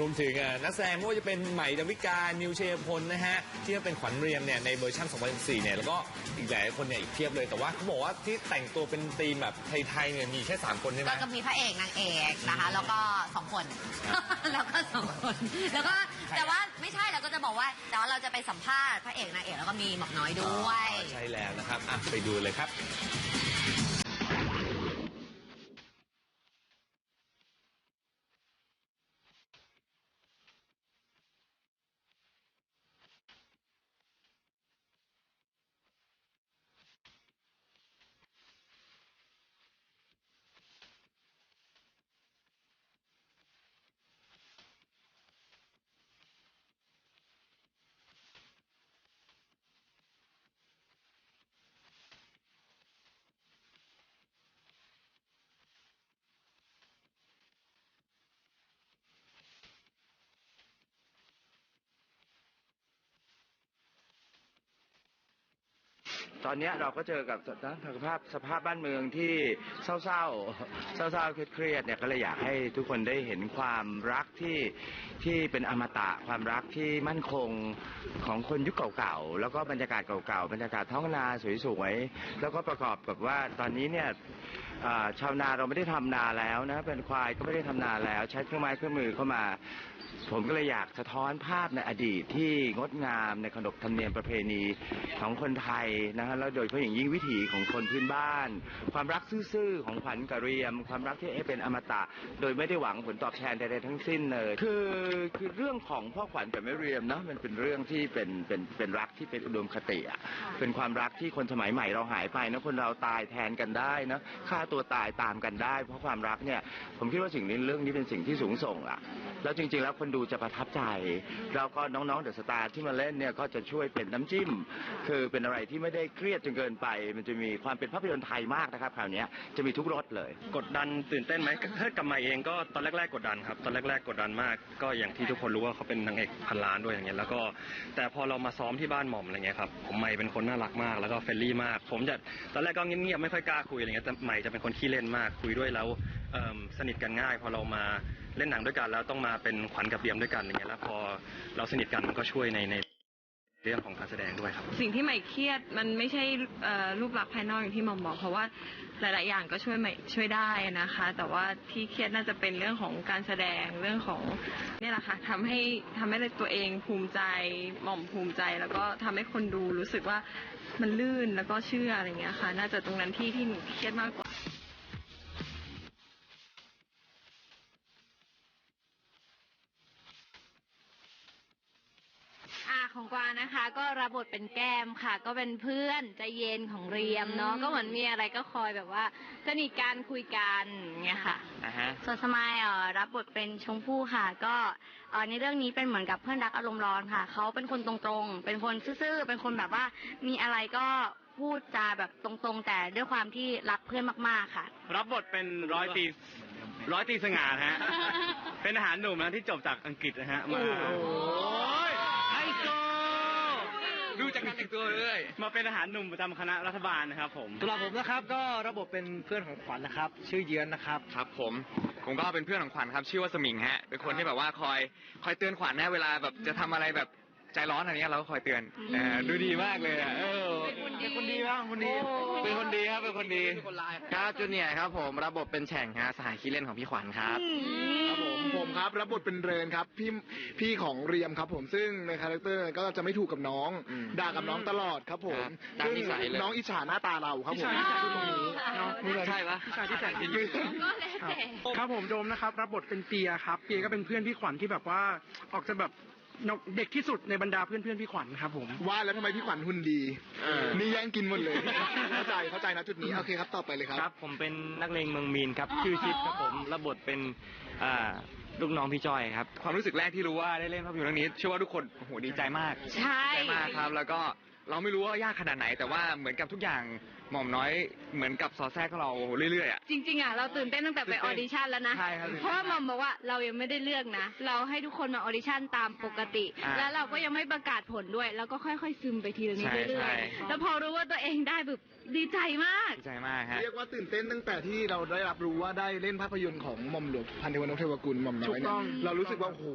รวมถึงเอ่อนักแสดงไม่ว่าจะเป็นใหม่ดาวิกา นิวเชยพลนะฮะ ที่เป็นขวัญเรียมเนี่ยในเวอร์ชัน2014เนี่ยแล้วก็อีกหลายคนเนี่ยอีกเพียบเลยแต่ว่าเขาบอกว่าที่แต่งตัวเป็นธีมแบบไทยๆเนี่ยมีแค่ 3 คนใช่ไหมก็จะมีพระเอกนางเอกนะคะ แล้วก็สองคน แล้วก็สองคนแล้วก็แต่ว่าไม่ใช่เราก็จะบอกว่าแต่ว่าเราจะไปสัมภาษณ์พระเอกนางเอกแล้วก็มีหมอกน้อยด้วย ใช่แล้วนะครับอะไปดูเลยครับ ตอนนี้เราก็เจอกับสภาพสภาพบ้านเมืองที่เศร้าๆเศร้าเครียดเนี่ยก็เลยอยากให้ทุกคนได้เห็นความรักที่ที่เป็นอมตะความรักที่มั่นคงของคนยุคเก่าๆแล้วก็บรรยากาศเก่าๆบรรยากาศท้องนาสวยๆแล้วก็ประกอบกับว่าตอนนี้เนี่ยชาวนาเราไม่ได้ทำนาแล้วนะเป็นควายก็ไม่ได้ทำนาแล้ว ใช้เครื่องไม้เครื่องมือเข้ามาผมก็เลยอยากสะท้อนภาพในอดีตที่งดงามในขนบธรรมเนียมประเพณีของคนไทยนะฮะแล้วโดยเฉพาะอย่างยิ่งวิถีของคนพื้นบ้าน ความรักซื่อๆของขวัญกะเรียม ความรักที่เอ๊ะเป็นอมตะ โดยไม่ได้หวังผลตอบแทนใดๆทั้งสิ้นเลยคือคือเรื่องของพ่อขวัญกับแม่เรียมเนาะมันเป็นเรื่องที่เป็นเป็นเป็นรักที่เป็นอุดมคติอะเป็นความรักที่คนสมัยใหม่เราหายไปนะคนเราตายแทนกันได้นะฆ่าตัวตายตามกันได้ เพราะความรักเนี่ยผมคิดว่าสิ่งนี้เรื่องนี้เป็นสิ่งที่สูงส่งอะ แล้วจริงๆแล้วคนดูจะประทับใจ แล้วก็น้องๆเดอะสตาร์ที่มาเล่นเนี่ยก็จะช่วยเป็นน้ำจิ้ม คือเป็นอะไรที่ไม่ได้เครียดจนเกินไป มันจะมีความเป็นภาพยนตร์ไทยมากนะครับคราวเนี้ยจะมีทุกรสเลย กดดันตื่นเต้นไหมถ้ากลับมาเองก็ตอนแรก ๆ กดดันครับ ตอนแรก ๆ กดดันมาก ก็อย่างที่ทุกคนรู้ว่าเขาเป็นนางเอกพันล้านด้วยอย่างเงี้ยแล้วก็แต่พอเรามาซ้อมที่บ้านหม่อมอะไรเงี้ยครับผมใหม่เป็นคนน่ารักมาก แล้วก็เฟรนลี่มาก ผมจะตอนแรกก็เงียบๆไม่ค่อยกล้าคุยอะไรเงี้ยแต่ใหม่จะเป็นคนขี้เล่นมากคุยด้วยแล้วสนิทกันง่าย พอเรามา เล่นหนังด้วยกันแล้วต้องมาเป็นขวัญกับเบียมด้วยกันอย่างเงี้ยแล้วพอเราสนิทกันมันก็ช่วยในในเรื่องของการแสดงด้วยครับ สิ่งที่ใหม่เครียดมันไม่ใช่รูปลักษณ์ภายนอกอย่างที่หมอมบอก เพราะว่าหลาย ๆ อย่างก็ช่วยใหม่ช่วยได้นะคะ แต่ว่าที่เครียดน่าจะเป็นเรื่องของการแสดงเรื่องของนี่แหละค่ะทำให้ทำให้ตัวเองภูมิใจหม่อมภูมิใจ แล้วก็ทำให้คนดูรู้สึกว่ามันลื่นแล้วก็เชื่ออะไรเงี้ยค่ะ น่าจะตรงนั้นที่ที่หนูเครียดมากกว่า ของกวางนะคะ ก็รับบทเป็นแก้มค่ะ ก็เป็นเพื่อนใจเย็นของเรียมเนาะก็เหมือนมีอะไรก็คอยแบบว่าสนิทกันคุยกันอย่างเงี้ยค่ะส่วนสมายเอ่อรับบทเป็นชมพู่ค่ะ ก็เอ่อในเรื่องนี้เป็นเหมือนกับเพื่อนรักอารมณ์ร้อนค่ะ เขาเป็นคนตรงๆ เป็นคนซื่อๆ เป็นคนแบบว่า มีอะไรก็พูดจาแบบตรงๆ แต่ด้วยความที่รักเพื่อนมากๆค่ะ รับบทเป็นร้อยตีร้อยตีสง่าฮะ เป็นทหารหนุ่มนะที่จบจากอังกฤษนะฮะมาไฮโซ ดูจากการแต่งตัวเลยมาเป็นทหารหนุ่มประจำคณะรัฐบาลนะครับผมสำหรับผมนะครับก็ระบบเป็นเพื่อนของขวัญนะครับ ชื่อเยือนนะครับครับ ผมผมก็เป็นเพื่อนของขวัญครับ ชื่อว่าสมิงฮะเป็นคนที่แบบว่าคอยคอยเตือนขวัญนะเวลาแบบจะทำอะไรแบบใจร้อนอะไรเงี้ยเราก็คอยเตือนเออดูดีมากเลยอะ เออเป็นคนดีมากคนดี เป็นคนดีครับเป็นคนดีครับจูเนียร์ครับผมรับบทเป็นแฉ่งฮะสหายขี้เล่นของพี่ขวัญครับ ครับผมผมครับรับบทเป็นเรินครับพี่พี่ของเรียมครับผมซึ่งในคาแรคเตอร์ก็จะไม่ถูกกับน้องอืมด่ากับน้องตลอดครับผมครับตามนิสัยเลยน้องอิจฉาหน้าตาเราครับผมอิจฉาพูดตรงนี้ใช่ปะผู้ชายที่แสนดีก็แล้วแต่ ครับผมโดมนะครับรับบทเป็นเปียครับ เปียก็เป็นเพื่อนพี่ขวัญที่แบบว่าออกจะแบบ เด็กที่สุดในบรรดาเพื่อนเพื่อนๆพี่ขวัญครับผม ว่าแล้วทำไมพี่ขวัญหุ่นดีนี่แย่งกินหมดเลย เข้าใจเข้าใจนะจุดนี้โอเคครับต่อไปเลยครับ ครับผมเป็นนักเลงเมืองมีนครับชื่อชิดครับผมรับบทเป็นอ่าลูกน้องพี่จ้อยครับ ความรู้สึกแรกที่รู้ว่าได้เล่นภาพยนตร์เรื่องนี้เชื่อว่าทุกคนโอ้โหดีใจมากใช่ ดีใจมากครับ แล้วก็ เราไม่รู้ว่ายากขนาดไหน แต่ว่าเหมือนกับทุกอย่างหม่อมน้อยเหมือนกับสอดแทรกเราเรื่อยๆอะ จริงๆอะเราตื่นเต้นตั้งแต่ไปออดิชั่นแล้วนะ ใช่ครับเพราะว่าหมอมบอกว่าเรายังไม่ได้เลือกนะ เราให้ทุกคนมาออดิชั่นตามปกติ อ่าแล้วเราก็ยังไม่ประกาศผลด้วย แล้วก็ค่อยๆซึมไปทีละนิดใช่เรื่อใช่ยๆแล้วพอรู้ว่าตัวเองได้แบบดีใจมาก ดีใจมากฮะ เรียกว่าตื่นเต้นตั้งแต่ที่เราได้รับรู้ว่าได้เล่นภาพยนตร์ของหม่อมหลวงพันเทวนพเทวกุลหม่อมน้อยถูกเนี่ต้ยอง เรารู้สึกว่าโอ้โห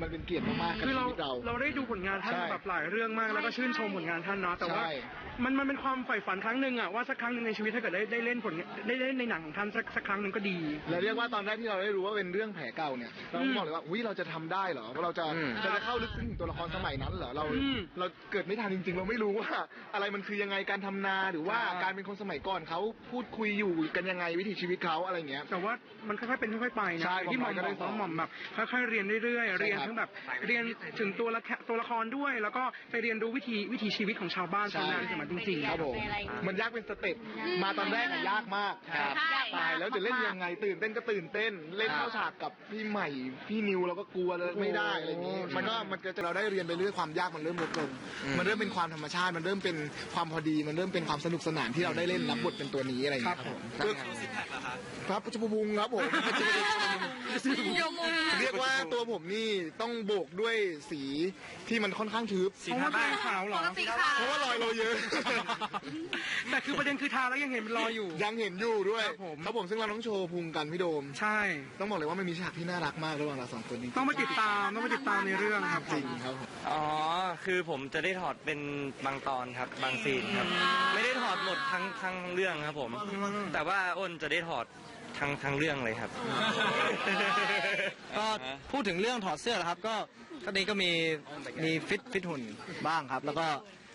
มันเป็นเกียรติมากๆกับคือชีเราวิตเรา เราได้ดูผลงานท่านใช่ แบบหลายเรื่องมากแล้วก็ชื่นชมผลงานท่านเนาะแต่ว่า ใช่ มันมันเป็นความใฝ่ฝันครั้งหนึ่งอะว่าสักครั้งหนึ่งในชีวิตถ้าเกิดได้ได้เล่นผลงานได้ได้เล่นในหนังของท่านสักสักครั้งหนึ่งก็ดี และเรียกว่าตอนแรกที่เราได้รู้ว่าเป็นเรื่องแผลเก่าเนี่ยเราก็บอกเลยว่าอุ้ยเราจะทำได้เหรอว่าเราจะอืม เราจะเข้าลึกซึ้งถึงตัวละครสมัยนั้นเหรอเราอืม เราเกิดไม่ทันจริง ๆ เราไม่รู้ว่า อะไรมันคือยังไงการทำนาหรือว่าใช่การเป็นคนสมัยก่อนเขาพูดคุยอยู่กันยังไงวิถีชีวิตเขาอะไรเงี้ย แต่ว่ามันค่อยๆเป็นค่อยๆไปนะใช่ที่หม่อมหม่อมก็ได้บอกว่าสอนหม่อมแบบค่อยๆเรียนเรื่อยๆใช่เรียนครับทั้งแบบเรียนถึงตัวละครตัวละครด้วย แล้วก็ไปเรียนรู้วิธีวิถีชีวิตของชาวบ้านชาวนาในสมัยจริงๆครับผมมันยากเป็นสเต็ปมาตอนแรกอะยากมากครับตายแล้วจะเล่นยังไงตื่นเต้นก็ตื่นเต้น เล่นเข้าฉากกับพี่ใหม่พี่นิวเราก็กลัวเลยไม่ได้อะไรอย่างงี้มันก็มันก็จะเราได้เรียนไปเรื่อยความยากมันเริ่มลดลงมันเริ่มเป็นความธรรมชาติ มันเริ่มเป็นความพอดีมันเริ่มเป็นความสนุกสนานที่เราได้เล่นรับบทเป็นตัวนี้อะไรอย่างเงี้ยครับผมครับปัจจุบันครับผมเรียกว่าตัวผมนี่ต้องโบกด้วยสีที่มันค่อนข้างทึบเพราะว่าเป็นขาวเหรปอกติค่ะเพราะว่ารอยเราเยอะ แต่คือประเด็นคือทาแล้วยังเห็นมันรอยอยู่ ยังเห็นอยู่ด้วยครับผมครับผมซึ่งเราต้องโชว์พุงกันพี่โดม ใช่ ต้องบอกเลยว่ามันมีฉากที่น่ารักมากระหว่างเราสองคนนี้ต้องมาติดตามต้องมาติดตามในเรื่องครับจริงครับผมอ๋อ คือผมจะได้ถอดเป็นบางตอนครับ บางซีนครับ ไม่ได้ถอดหมดทั้งทั้งเรื่องครับผม แต่ว่าอ้นจะได้ถอดทั้งทั้งเรื่องเลยครับ ก็พูดถึงเรื่องถอดเสื้อนะครับ ก็ก็นี้ก็มีมีฟิตฟิตหุ่นบ้างครับ แล้วก็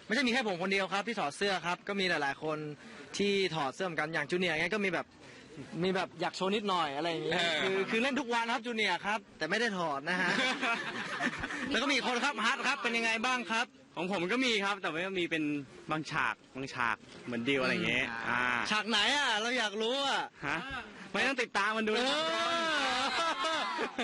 ไม่ใช่มีแค่ผมคนเดียวครับที่ถอดเสื้อครับก็มีหลาย ๆ คนที่ถอดเสื้อเหมือนกันอย่างจูเนียร์เงี้ยก็มีแบบมีแบบอยากโชว์นิดหน่อยอะไรอย่างเงี้ยคือคือเล่นทุกวันครับจูเนียร์ครับ แต่ไม่ได้ถอดนะฮะแล้วก็มีอีกคนครับฮัทครับเป็นยังไงบ้างครับ ของผมก็มีครับ แต่ว่ามีเป็นบางฉากบางฉากเหมือนดีลอะไรอย่างเงี้ยอ่าฉากไหนอะเราอยากรู้อะฮะไม่ต้องติดตามมันดูเอนะครับอ